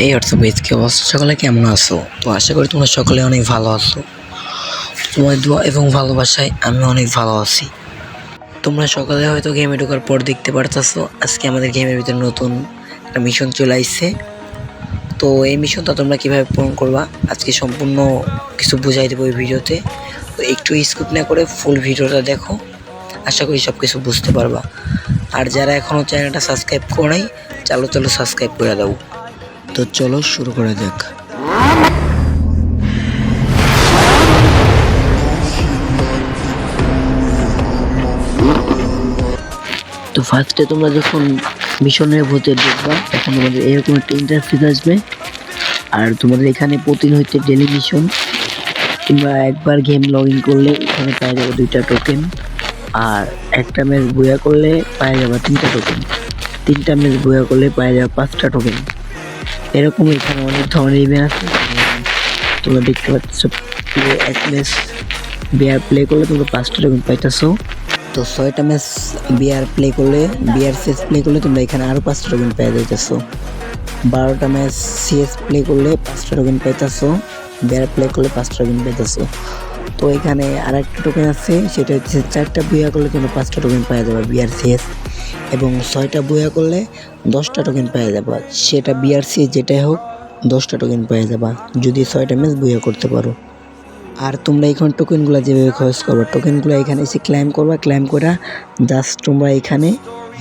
এই অর্থ বেদ কি অবস্থা? সকলে কেমন আছো? তো আশা করি তোমরা সকলে অনেক ভালো আছো। তোমার দোয়া এবং ভালোবাসায় আমি অনেক ভালো আছি। তোমরা সকালে হয়তো গেমে ঢোকার পর দেখতে পারতাছো, আজকে আমাদের গেমের ভিতরে নতুন একটা মিশন চলে আসছে তো এই মিশনটা তোমরা কীভাবে পূরণ করবা? আজকে সম্পূর্ণ কিছু বুঝাই দেবো এই ভিডিওতে। তো একটু স্কিপ না করে ফুল ভিডিওটা দেখো। আশা করি সব কিছু বুঝতে পারবা। আর যারা এখনও চ্যানেলটা সাবস্ক্রাইব করে নাই, চালো চালো সাবস্ক্রাইব করে দাও। তো চলো শুরু করা যাক। তো ফার্স্টে তোমরা যখন মিশনের ভোটে দেখবা, তখন তোমাদের এরকম একটা ইন্টারফেস আসবে। আর তোমাদের এখানে প্রতিদিন হইতে ডেলি মিশন কিংবা একবার গেম লগ ইন করলে এখানে পাওয়া যাবে দুইটা টোকেন আর একটা ম্যাচ বইয়া করলে পাওয়া যাবে তিনটা টোকেন তিনটা ম্যাচ বইয়া করলে পাওয়া যাবে পাঁচটা টোকেন এরকম এখানে অনেক ধরনের ইভেন্ট আছে। তোমরা দেখতে পাচ্ছ বিয়ার প্লে করলে তোমরা পাঁচটা টোকেন পাইতেছো। তো ছয়টা ম্যাচ বিয়ার প্লে করলে, বিয়ার সিএস প্লে করলে তোমরা এখানে আরও পাঁচটা রকম পেয়ে যাইতেছো। বারোটা ম্যাচ সিএস প্লে করলে পাঁচটা টোকেন পাইতেছো, বিয়ার প্লে করলে পাঁচটা টোকেন পাইতেছো। তো এখানে আর একটা টোকেন আছে, সেটা হচ্ছে চারটা বুয়া করলে কিন্তু পাঁচটা টোকেন পাওয়া যাবে বিআর সিএস এবং ছয়টা বুয়া করলে দশটা টোকেন পাওয়া যাবে। সেটা বিআর সিএস যেটাই হোক, দশটা টোকেন পেয়ে যাবা। যদি ছয়টা ম্যাচ বুয়া করতে পারো। আর তোমরা এখন টোকেনগুলো যেভাবে খরচ করবা টোকেনগুলো এখানে এসে ক্লাইম করবা। ক্লাইম করা জাস্ট তোমরা এখানে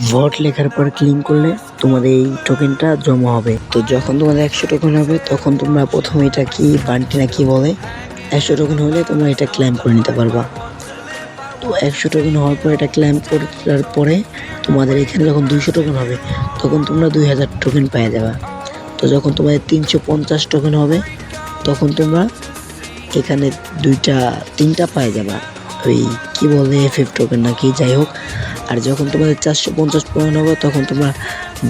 ভোট লেখার পর ক্লিম করলে তোমাদের এই টোকেনটা জমা হবে। তো যখন তোমাদের একশো টোকেন হবে, তখন তোমরা প্রথমে এটা কি বান্টি না কি বলে একশো টোকেন হলে তোমরা এটা ক্লাইম করে নিতে পারবা। তো একশো টোকেন হওয়ার পর এটা ক্লাইম করার পরে তোমাদের এখানে যখন দুইশো টোকেন হবে, তখন তোমরা দুই হাজার টোকেন পেয়ে যাবে। তো যখন তোমাদের তিনশো পঞ্চাশ টোকেন হবে, তখন তোমরা এখানে দুইটা, তিনটা পায়ে যাবা। ওই কি বলে এফ টোকেন না কি, যাই হোক। আর যখন তোমাদের চারশো পঞ্চাশ পয়েন্ট হবে, তখন তোমরা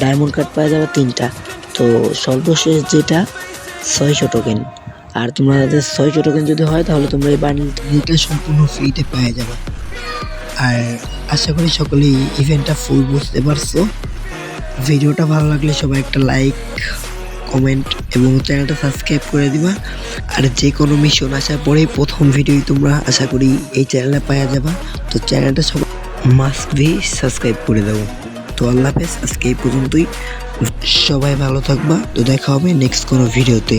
ডায়মন্ড কার্ড পাওয়া যাবে তিনটা। তো সর্বশেষ যেটা, ছয়শো টোকেন আর তোমাদের ছয়শো টোকেন যদি হয়, তাহলে তোমরা এই বান্ডিলটা সম্পূর্ণ ফ্রিতে পেয়ে যাবে। আর আশা করি সকলেই ইভেন্টটা ফুল বুঝতে পারছ। ভিডিওটা ভালো লাগলে সবাই একটা লাইক কমেন্ট এবং চ্যানেলটা সাবস্ক্রাইব করে দিবা। আর যে কোনো মিশন আসার পরেই প্রথম ভিডিওই তোমরা আশা করি এই চ্যানেলে পাওয়া যাবা। তো চ্যানেলটা সবাই মাস্ট বি সাবস্ক্রাইব করে দেবো তো আল্লাহ হাফেজ, আজকে এই পর্যন্তই। সবাই ভালো থাকবা। তো দেখা হবে নেক্সট কোনো ভিডিওতে